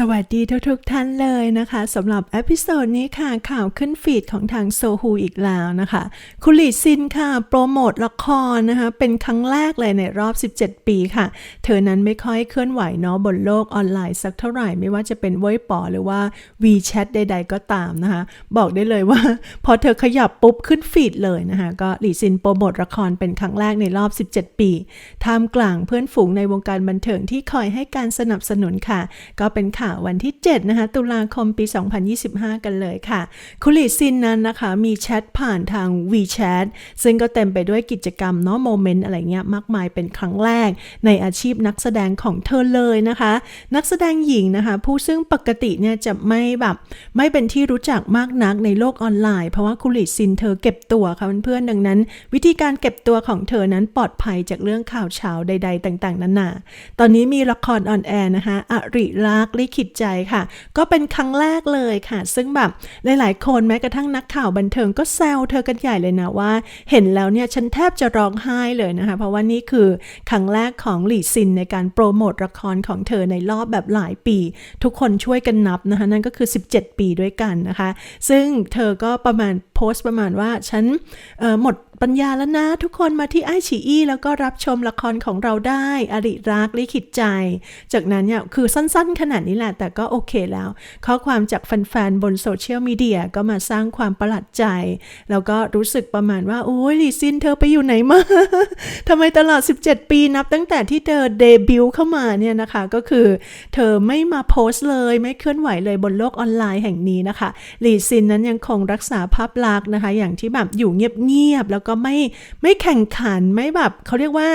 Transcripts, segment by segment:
สวัสดีทุกๆท่านเลยนะคะสำหรับเอพิโซดนี้ค่ะข่าวขึ้นฟีดของทางโซฮูอีกแล้วนะคะ คุณลีซินค่ะ โปรโมทละครนะคะ เป็นครั้งแรกเลยในรอบ 17 ปีค่ะ เธอนั้นไม่ค่อยเคลื่อนไหวเนาะบนโลกออนไลน์สักเท่าไหร่ไม่ว่าจะเป็นเว่ยป๋อหรือว่า WeChat ใด ๆ ก็ตามนะคะ บอกได้เลยว่า พอเธอขยับปุ๊บขึ้นฟีดเลยนะคะ ก็หลีซินโปรโมทละครเป็นครั้งแรกในรอบ 17 ปีท่ามกลางเพื่อนฝูงในวงการบันเทิงที่คอยให้การสนับสนุนค่ะ ก็เป็นข่าววันที่ 7 นะคะ ตุลาคมปี 2025 กันเลยค่ะ คุลิซินนั้นนะคะ มีแชทผ่านทาง WeChat ซึ่งก็เต็มไปด้วยกิจกรรมเนาะโมเมนต์อะไรเงี้ยมากมายเป็นครั้งแรก ในอาชีพนักแสดงของเธอเลยนะคะ นักแสดงหญิงนะคะ ผู้ซึ่งปกติเนี่ยจะไม่แบบไม่เป็นที่รู้จักมากนักในโลกออนไลน์ เพราะว่าคุลิซินเธอเก็บตัวค่ะเพื่อนๆดังนั้น วิธีการเก็บตัวของเธอนั้นปลอดภัยจากเรื่องข่าวเช้าใด ๆ ต่างๆนานาตอนนี้มีละครออนแอร์นะคะอริรักษลิขิตใจค่ะ ก็เป็นครั้งแรกเลยค่ะ ซึ่งแบบหลายๆคนแม้กระทั่งนักข่าวบันเทิงก็แซวเธอกันใหญ่เลยนะว่า เห็นแล้วเนี่ยฉันแทบจะร้องไห้เลยนะคะ เพราะว่านี่คือครั้งแรกของหลี่ซินในการโปรโมทละครของเธอในรอบแบบหลายปี ทุกคนช่วยกันนับนะคะ นั่นก็คือ 17 ปีด้วยกันนะคะ ซึ่งเธอก็ประมาณโพสต์ประมาณว่าฉันหมด ปัญญาแล้วนะ ทุกคนมาที่ไอฉีอี้แล้วก็รับชมละครของเราได้ อริรักลิขิตใจ จากนั้นเนี่ยคือสั้นๆ ขนาดนี้แหละ แต่ก็โอเคแล้ว ข้อความจากแฟนๆ บนโซเชียลมีเดียก็มาสร้างความประหลาดใจ แล้วก็รู้สึกประมาณว่า โอ้ยลีซินเธอไปอยู่ไหนมาทำไมตลอด 17 ปีนับตั้งแต่ที่เธอเดบิวต์เข้ามาเนี่ยนะคะ ก็คือ เธอไม่มาโพสต์เลยไม่เคลื่อนไหวเลยบนโลกออนไลน์แห่งนี้นะคะลีซินนั้นยังคงรักษาภาพลักษณ์นะคะ อย่างที่แบบอยู่เงียบๆแล้วก็ไม่ไม่แข่งขันไม่แบบเขาเรียกว่า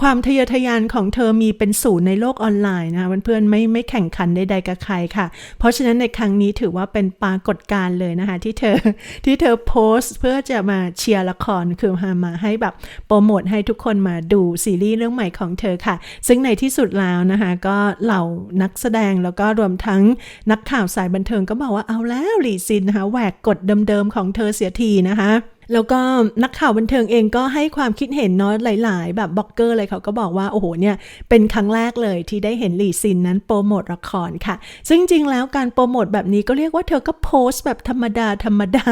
ความทะเยอทะยานของเธอมีเป็นศูนย์ในโลกออนไลน์นะคะเพื่อนๆไม่ไม่แข่งขันใดๆกับใครค่ะ เพราะฉะนั้นในครั้งนี้ถือว่าเป็นปรากฏการณ์เลยนะคะที่เธอที่เธอโพสต์เพื่อจะมาเชียร์ละครคือมามาให้แบบโปรโมทให้ทุกคนมาดูซีรีส์เรื่องใหม่ของเธอค่ะ ซึ่งในที่สุดแล้วนะคะก็เหล่านักแสดงแล้วก็รวมทั้งนักข่าวสายบันเทิงก็บอกว่าเอาแล้วหลีซินนะคะแหวกกฎเดิมๆของเธอเสียทีนะคะ แล้วก็นักข่าวบันเทิงเองก็ให้ความคิดเห็นเนาะหลาย ๆ แบบบล็อกเกอร์เลยเขาก็บอกว่า โอ้โหเนี่ยเป็นครั้งแรกเลยที่ได้เห็นหลี่ซินนั้นโปรโมทละครค่ะ ซึ่งจริงๆแล้วการโปรโมทแบบนี้ก็เรียกว่าเธอก็โพสต์แบบธรรมดาธรรมดา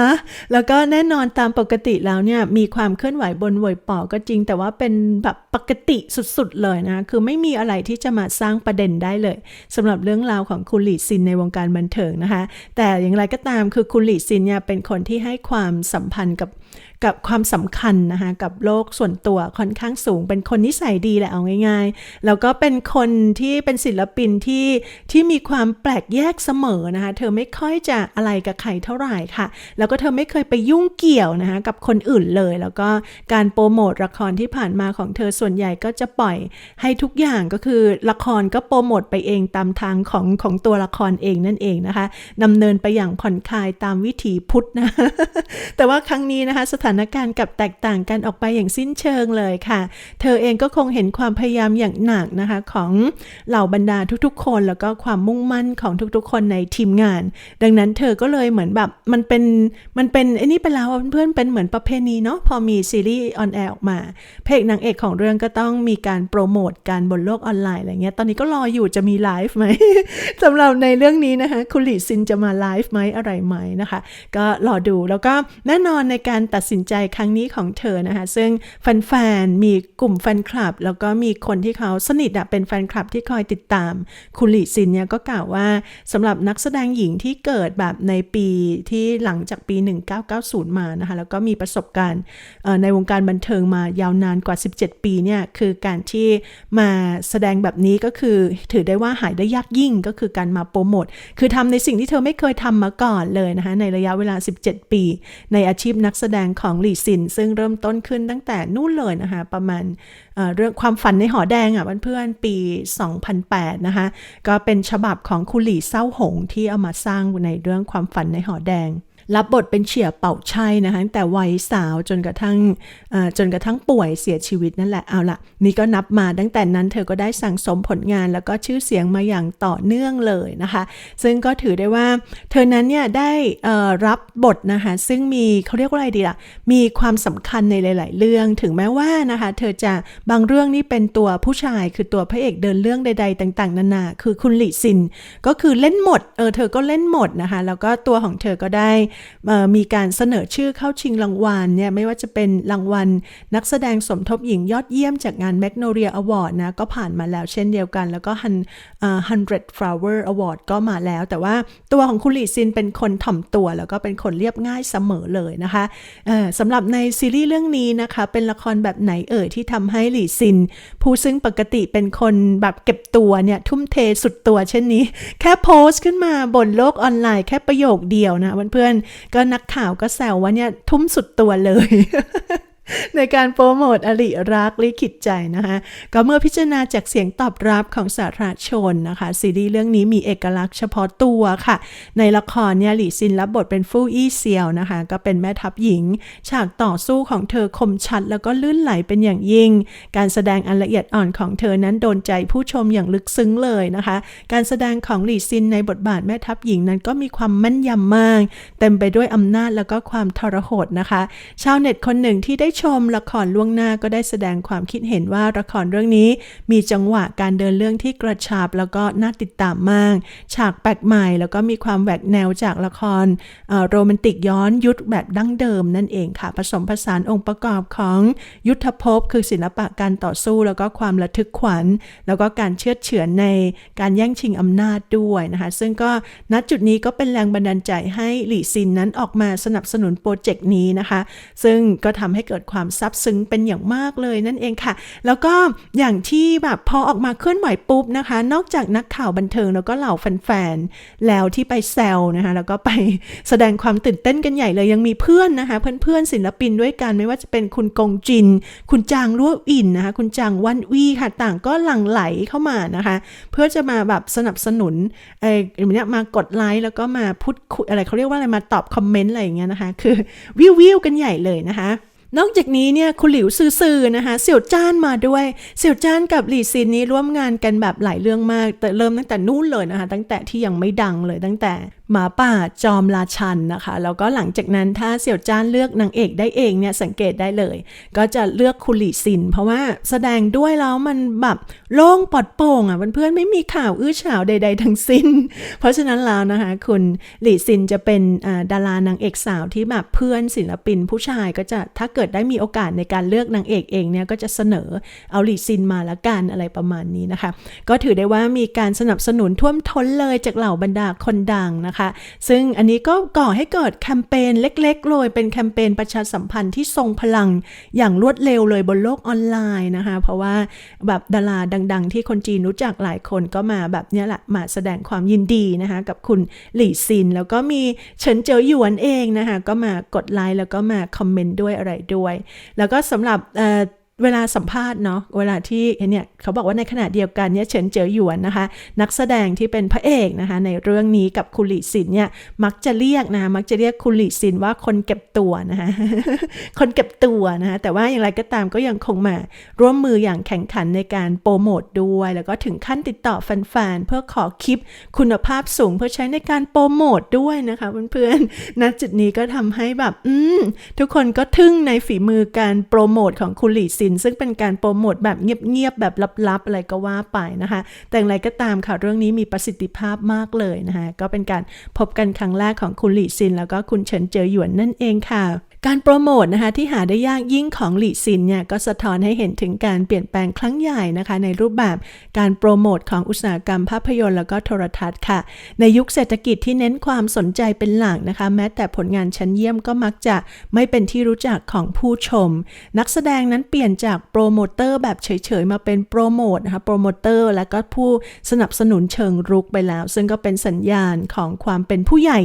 นะแล้วก็แน่นอนตามปกติแล้วเนี่ยมีความเคลื่อนไหวบนเวยป่อก็จริง แต่ว่าเป็นแบบปกติสุดๆเลยนะ คือไม่มีอะไรที่จะมาสร้างประเด็นได้เลยสำหรับเรื่องราวของคุณหลีซินในวงการบันเทิงนะคะ แต่อย่างไรก็ตามคือคุณหลีซินเนี่ยเป็นคนที่ให้ความสัมพันธ์กับ กับความสำคัญนะคะกับโลกส่วนตัวค่อนข้างสูง เป็นคนนิสัยดีแหละเอาง่ายๆ แล้วก็เป็นคนที่เป็นศิลปินที่ที่มีความแปลกแยกเสมอนะคะเธอไม่ค่อยจะอะไรกับใครเท่าไหร่ค่ะ แล้วก็เธอไม่เคยไปยุ่งเกี่ยวนะคะกับคนอื่นเลย แล้วก็การโปรโมทละครที่ผ่านมาของเธอส่วนใหญ่ก็จะปล่อยให้ทุกอย่างก็คือละครก็โปรโมทไปเองตามทางของของตัวละครเองนั่นเองนะคะดำเนินไปอย่างผ่อนคลายตามวิถีพุทธนะแต่ว่าครั้งนี้นะคะสถานการณ์กับแตกต่างกันออกไปอย่างสิ้นเชิงเลยค่ะ เธอเองก็คงเห็นความพยายามอย่างหนักนะคะของเหล่าบรรดาทุกๆ คนแล้วก็ความมุ่งมั่นของทุกๆ คนในทีมงาน ดังนั้นเธอก็เลยเหมือนแบบมันเป็นมันเป็นไอ้นี่ไปแล้วเพื่อนเป็นเหมือนประเพณีเนาะพอมีซีรีส์ออนแอร์ออกมาเพระเอกนางเอกของเรื่องก็ต้องมีการโปรโมทการบนโลกออนไลน์อะไรเงี้ยตอนนี้ก็รออยู่จะมีไลฟ์ไหมสำหรับในเรื่องนี้นะคะคุณหลีซินจะมาไลฟ์ไหมอะไรไหมนะคะ ก็รอดูแล้วก็แน่นอนในการตัดัดสินใจครั้งนี้ของเธอนะคะ ซึ่งแฟนๆมีกลุ่มแฟนคลับ แล้วก็มีคนที่เขาสนิทอะเป็นแฟนคลับที่คอยติดตามคุณหลีซินเนี่ยก็กล่าวว่าสำหรับนักแสดงหญิงที่เกิดแบบในปีที่หลังจากปี 1990 มานะคะ แล้วก็มีประสบการณ์ในวงการบันเทิงมายาวนานกว่า 17 ปีเนี่ยคือการที่มาแสดงแบบนี้ก็คือถือได้ว่าหายได้ยากยิ่งก็คือการมาโปรโมทคือทำในสิ่งที่เธอไม่เคยทำมาก่อนเลยนะคะในระยะเวลา 17 ปี ในอาชีพนักแสดงของหลี่ซิน ซึ่งเริ่มต้นขึ้นตั้งแต่นู่นเลยนะคะ ประมาณเอ่อเรื่องความฝันในหอแดงอะเพื่อนๆปี 2008 นะคะ ก็เป็นฉบับของคุณหลี่เศร้าหงที่เอามาสร้างในเรื่องความฝันในหอแดง รับบทเป็นเฉียเป่าชัยนะคะตั้งแต่วัยสาวจนกระทั่งจนกระทั่งป่วยเสียชีวิตนั่นแหละเอาละนี่ก็นับมาตั้งแต่นั้นเธอก็ได้สั่งสมผลงานแล้วก็ชื่อเสียงมาอย่างต่อเนื่องเลยนะคะ ซึ่งก็ถือได้ว่า เธอนั้นเนี่ยได้รับบทนะคะซึ่งมีเขาเรียกว่าอะไรดีล่ะมีความสำคัญในหลาย ๆ เรื่องถึงแม้ว่านะคะเธอจะบางเรื่องนี่เป็นตัวผู้ชายคือตัวพระเอกเดินเรื่องใด ๆ ต่าง ๆ นานาคือคุณหลี่ซิน ก็คือเล่นหมดเออเธอก็เล่นหมดนะคะแล้วก็ตัวของเธอก็ได้มีการเสนอชื่อเข้าชิงรางวัลเนี่ยไม่ว่าจะเป็นรางวัล นักแสดงสมทบหญิงยอดเยี่ยมจากงาน Magnolia Award นะก็ผ่านมาแล้วเช่นเดียวกัน แล้วก็ hun- เอ่อ100 Flower Award ก็มาแล้ว แต่ว่าตัวของคุณหลี่ซินเป็นคนถ่อมตัว แล้วก็เป็นคนเรียบง่ายเสมอเลยนะคะสำหรับในซีรีส์เรื่องนี้นะคะเป็นละครแบบไหนเอ่ยที่ทำให้หลี่ซิน ผู้ซึ่งปกติเป็นคนแบบเก็บตัวเนี่ยทุ่มเทสุดตัวเช่นนี้ แค่โพสต์ขึ้นมาบนโลกออนไลน์แค่ประโยคเดียวนะเพื่อนก็นักข่าวก็แซวว่าเนี่ยทุ่มสุดตัวเลย ในการโปรโมทอริรักลิขิตใจนะคะก็เมื่อพิจารณาจากเสียงตอบรับของสาธารณชนนะคะ ซีรีส์เรื่องนี้มีเอกลักษณ์เฉพาะตัวค่ะ ในละครเนี่ยหลี่ซินรับบทเป็นฟู่อี้เซียวนะคะ ก็เป็นแม่ทัพหญิง ฉากต่อสู้ของเธอคมชัด แล้วก็ลื่นไหลเป็นอย่างยิ่ง การแสดงอันละเอียดอ่อนของเธอนั้นโดนใจผู้ชมอย่างลึกซึ้งเลยนะคะ การแสดงของหลี่ซินในบทบาทแม่ทัพหญิงนั้นก็มีความแม่นยำมาก เต็มไปด้วยอำนาจแล้วก็ความทรหดนะคะ ชาวเน็ตคนหนึ่งที่ได้ชมละครล่วงหน้าก็ได้แสดงความคิดเห็นว่าละครเรื่องนี้ มีจังหวะการเดินเรื่องที่กระชับแล้วก็น่าติดตามมาก ฉากแปลกใหม่แล้วก็มีความแหวกแนวจากละครโรแมนติกย้อนยุคแบบดั้งเดิมนั่นเองค่ะ ผสมผสานองค์ประกอบของยุทธภพ คือศิลปะการต่อสู้แล้วก็ความระทึกขวัญ แล้วก็การเชื่อเฉือนในการแย่งชิงอำนาจด้วยนะคะ ซึ่งก็ณจุดนี้ก็เป็นแรงบันดาลใจให้หลี่ซินนั้นออกมาสนับสนุนโปรเจกต์นี้นะคะ ซึ่งก็ทำให้เกิดความซับซึ้งเป็นอย่างมากเลยนั่นเองค่ะ แล้วก็อย่างที่แบบพอออกมาเคลื่อนไหวปุ๊บนะคะ นอกจากนักข่าวบันเทิงแล้วก็เหล่าแฟนๆแล้วที่ไปแซวนะคะแล้วก็ไปแสดงความตื่นเต้นกันใหญ่เลยยังมีเพื่อนนะคะ เพื่อนๆศิลปินด้วยกันไม่ว่าจะเป็นคุณกงจิน คุณจางลั่วอินนะคะ คุณจางวันวีค่ะต่างก็หลั่งไหลเข้ามานะคะ เพื่อจะมาแบบสนับสนุนเออเนี้ยมากดไลค์แล้วก็มาพูดคุยอะไรเขาเรียกว่าอะไรมาตอบคอมเมนต์อะไรอย่างเงี้ยนะคะ คือวิววิวกันใหญ่เลยนะคะ นอกจากนี้เนี่ยคุณหลิวซื่อๆนะคะเสี่ยวจ้านมาด้วย เสี่ยวจ้านกับหลี่ซินนี้ร่วมงานกันแบบหลายเรื่องมาก แต่เริ่มตั้งแต่นู่นเลยนะคะ ตั้งแต่ที่ยังไม่ดังเลยตั้งแต่หมาป่าจอมราชันนะคะ แล้วก็หลังจากนั้นถ้าเสี่ยวจ้านเลือกนางเอกได้เองเนี่ยสังเกตได้เลย ก็จะเลือกคุณหลี่ซิน เพราะว่าแสดงด้วยแล้วมันแบบโล่งปลอดโปร่งอะเพื่อนๆไม่มีข่าวอื้อฉาวใด ๆ ทั้งสิ้น เพราะฉะนั้นแล้วนะคะคุณหลี่ซินจะเป็นดารานางเอกสาวที่แบบเพื่อนศิลปินผู้ชายก็จะถ้าเกิดได้มีโอกาสในการเลือกนางเอกเองเนี่ยก็จะเสนอเอาหลี่ซินมาละกันอะไรประมาณนี้นะคะ ก็ถือได้ว่ามีการสนับสนุนท่วมท้นเลยจากเหล่าบรรดาคนดังนะคะ ซึ่งอันนี้ก็ก่อให้เกิดแคมเปญเล็กๆเลยเป็นแคมเปญประชาสัมพันธ์ที่ทรงพลังอย่างรวดเร็วเลยบนโลกออนไลน์นะคะ เพราะว่าแบบดาราดัง ๆ ที่คนจีนรู้จักหลายคนก็มาแบบนี้แหละมาแสดงความยินดีนะคะกับคุณหลี่ซิน แล้วก็มีเฉินเจ๋อหยวนเองนะคะก็มากดไลค์แล้วก็มาคอมเมนต์ด้วยอะไรด้วย แล้วก็สำหรับ เวลาสัมภาษณ์เนาะเวลาที่เนี่ยเขาบอกว่าในขณะเดียวกันเนี่ยเฉินเจ๋อหยวนนะคะ นักแสดงที่เป็นพระเอกนะคะในเรื่องนี้กับคุลี่ซินเนี่ยมักจะเรียกนะคะมักจะเรียกคุลี่ซินว่าคนเก็บตัวนะคะคนเก็บตัวนะคะแต่ว่าอย่างไรก็ตามก็ยังคงมาร่วมมืออย่างแข่งขันในการโปรโมทด้วย แล้วก็ถึงขั้นติดต่อแฟนๆเพื่อขอคลิปคุณภาพสูงเพื่อใช้ในการโปรโมทด้วยนะคะเพื่อนๆณจุดนี้ก็ทำให้แบบอืมทุกคนก็ทึ่งในฝีมือการโปรโมทของคุณหลี่ซิน ซึ่งเป็นการโปรโมทแบบเงียบๆแบบลับๆ อะไรก็ว่าไปนะคะ แต่อย่างไรก็ตามค่ะเรื่องนี้มีประสิทธิภาพมากเลยนะคะก็เป็นการพบกันครั้งแรกของคุณหลี่ซิน แล้วก็คุณเฉินเจอหยวนนั่นเองค่ะ การโปรโมทนะคะที่หาได้ยากยิ่งของหลีซินเนี่ยก็สะท้อนให้เห็นถึงการเปลี่ยนแปลงครั้งใหญ่นะคะในรูปแบบการโปรโมทของอุตสาหกรรมภาพยนตร์แล้วก็โทรทัศน์ค่ะ ในยุคเศรษฐกิจที่เน้นความสนใจเป็นหลักนะคะ แม้แต่ผลงานชั้นเยี่ยมก็มักจะไม่เป็นที่รู้จักของผู้ชม นักแสดงนั้นเปลี่ยนจากโปรโมเตอร์แบบเฉยๆมาเป็นโปรโมทนะคะโปรโมเตอร์และก็ผู้สนับสนุนเชิงรุกไปแล้ว ซึ่งก็เป็นสัญญาณของความเป็นผู้ใหญ่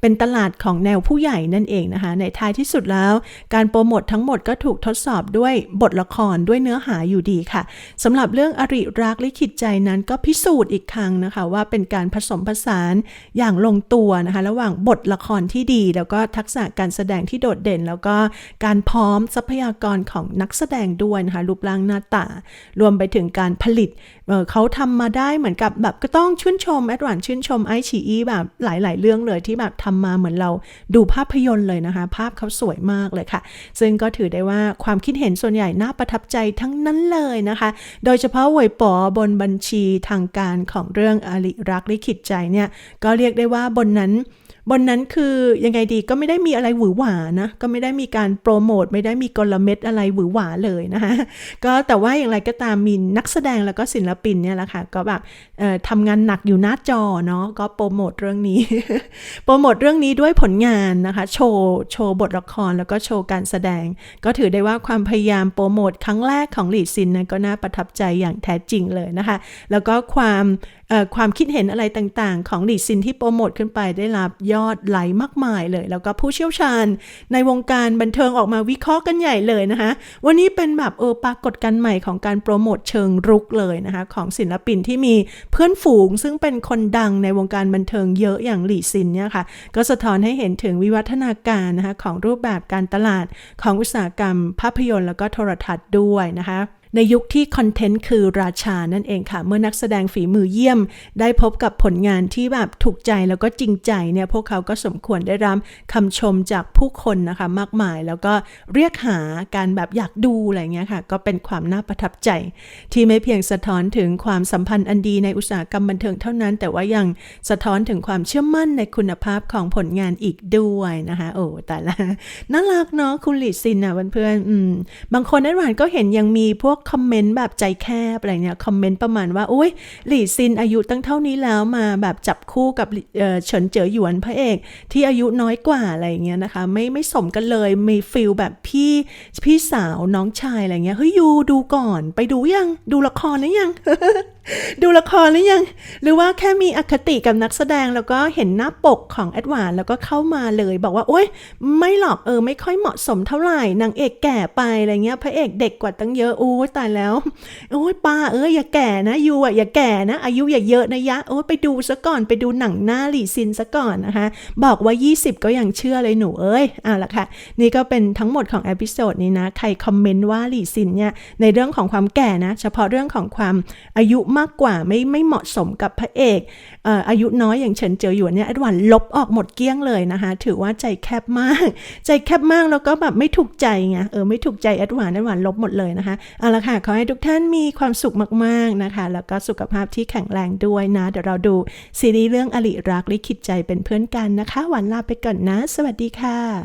เป็นตลาดของแนวผู้ใหญ่นั่นเองนะคะ ในท้ายที่สุดแล้ว การโปรโมททั้งหมดก็ถูกทดสอบด้วยบทละครด้วยเนื้อหาอยู่ดีค่ะสำหรับเรื่องอริรักลิขิตใจนั้นก็พิสูจน์อีกครั้งนะคะ ว่าเป็นการผสมผสานอย่างลงตัวนะคะ ระหว่างบทละครที่ดี แล้วก็ทักษะการแสดงที่โดดเด่น แล้วก็การพร้อมทรัพยากรของนักแสดงด้วยนะคะรูปร่างหน้าตา รวมไปถึงการผลิตเเขาทำมาได้เหมือนกับแบบก็ต้องชื่นชมแอดวานชื่นชมไอฉีอีแบบหลาย ๆ เรื่องเลยที่แบบทำมาเหมือนเราดูภาพยนตร์เลยนะคะ ภาพเขาสวยมากเลยค่ะ ซึ่งก็ถือได้ว่าความคิดเห็นส่วนใหญ่น่าประทับใจทั้งนั้นเลยนะคะ โดยเฉพาะหวยป๋อบนบัญชีทางการของเรื่องอริรักลิขิตใจเนี่ยก็เรียกได้ว่าบนนั้น บนนั้นคือยังไงดีก็ไม่ได้มีอะไรหวือหวานะ ก็ไม่ได้มีการโปรโมทไม่ได้มีกลเม็ดอะไรหวือหวาเลยนะคะก็แต่ว่าอย่างไรก็ตามมีนักแสดงแล้วก็ศิลปินเนี่ยแหละค่ะก็แบบเอ่อทำงานหนักอยู่หน้าจอเนาะก็โปรโมทเรื่องนี้ โปรโมทเรื่องนี้ด้วยผลงานนะคะ โชว์โชว์บทละครแล้วก็โชว์การแสดง ก็ถือได้ว่าความพยายามโปรโมทครั้งแรกของหลีซินนะก็น่าประทับใจอย่างแท้จริงเลยนะคะ แล้วก็ความเอ่อความคิดเห็นอะไรต่างๆ ของหลีซินที่โปรโมทขึ้นไปได้รับยอดไหลมากมายเลย แล้วก็ผู้เชี่ยวชาญ ในวงการบันเทิงออกมาวิเคราะห์กันใหญ่เลยนะคะ วันนี้เป็นแบบเออปรากฏการใหม่ของการโปรโมทเชิงรุกเลยนะคะ ของศิลปินที่มีเพื่อนฝูง ซึ่งเป็นคนดังในวงการบันเทิงเยอะอย่างหลี่ซินเนี่ยค่ะ ก็สะท้อนให้เห็นถึงวิวัฒนาการนะคะของรูปแบบการตลาดของอุตสาหกรรม ภาพยนตร์แล้วก็โทรทัศน์ด้วยนะคะ ในยุคที่คอนเทนต์คือราชานั่นเองค่ะ เมื่อนักแสดงฝีมือเยี่ยม ได้พบกับผลงานที่แบบถูกใจแล้วก็จริงใจเนี่ยพวกเขาก็สมควรได้รับคำชมจากผู้คนนะคะมากมายแล้วก็เรียกหาการแบบอยากดูอะไรเงี้ยค่ะ ก็เป็นความน่าประทับใจ ที่ไม่เพียงสะท้อนถึงความสัมพันธ์อันดีในอุตสาหกรรมบันเทิงเท่านั้น แต่ว่ายังสะท้อนถึงความเชื่อมั่นในคุณภาพของผลงานอีกด้วยนะคะโอ้แต่ละน่ารักเนาะคุณหลีซินอะเพื่อนๆบางคนนัดหวานก็เห็นยังมีพวกคอมเมนต์แบบใจแคบอะไรเนี่ยคอมเมนต์ประมาณว่าโอ้ยหลี่ซินอายุตั้งเท่านี้แล้วมาแบบจับคู่กับเฉินเจ๋อหยวนพระเอก ที่อายุน้อยกว่าอะไรเงี้ยนะคะ ไม่ไม่สมกันเลยมีฟิลแบบพี่พี่สาวน้องชายอะไรเงี้ยเฮ้ยยูดูก่อนไปดูยังดูละครนะยัง ดูละครหรือยัง หรือว่าแค่มีอคติกับนักแสดงแล้วก็เห็นหน้าปกของแอดวานแล้วก็เข้ามาเลย บอกว่า โอ๊ย ไม่หรอกเออ ไม่ค่อยเหมาะสมเท่าไหร่นางเอกแก่ไปอะไรเงี้ยพระเอกเด็กกว่าตั้งเยอะโอ้ยตายแล้วโอ้ยป้าเอออย่าแก่นะยูอะอย่าแก่นะ อายุอย่าเยอะนะยะโอ้ยไปดูซะก่อนไปดูหนังหน้าหลี่ซินซะก่อนนะคะบอกว่า 20 ก็ยังเชื่อเลยหนูเอ้ยอะละค่ะ นี่ก็เป็นทั้งหมดของเอพิโซดนี้นะใครคอมเมนต์ว่าหลี่ซินเนี่ยในเรื่องของความแก่นะ เฉพาะเรื่องของความอายุมากกว่าไม่ไม่เหมาะสมกับพระเอกเอออายุน้อยอย่างเฉินเจ๋อหยวนเนี่ยแอดวานลบออกหมดเกลี้ยงเลยนะคะ ถือว่าใจแคบมาก ใจแคบมากแล้วก็แบบไม่ถูกใจไงเออไม่ถูกใจแอดวานแอดวานลบหมดเลยนะคะเอาละค่ะขอให้ทุกท่านมีความสุขมากๆนะคะ แล้วก็สุขภาพที่แข็งแรงด้วยนะ เดี๋ยวเราดูซีรีส์เรื่องอลิรักลิขิตใจเป็นเพื่อนกันนะคะหวานลาไปก่อนนะ สวัสดีค่ะ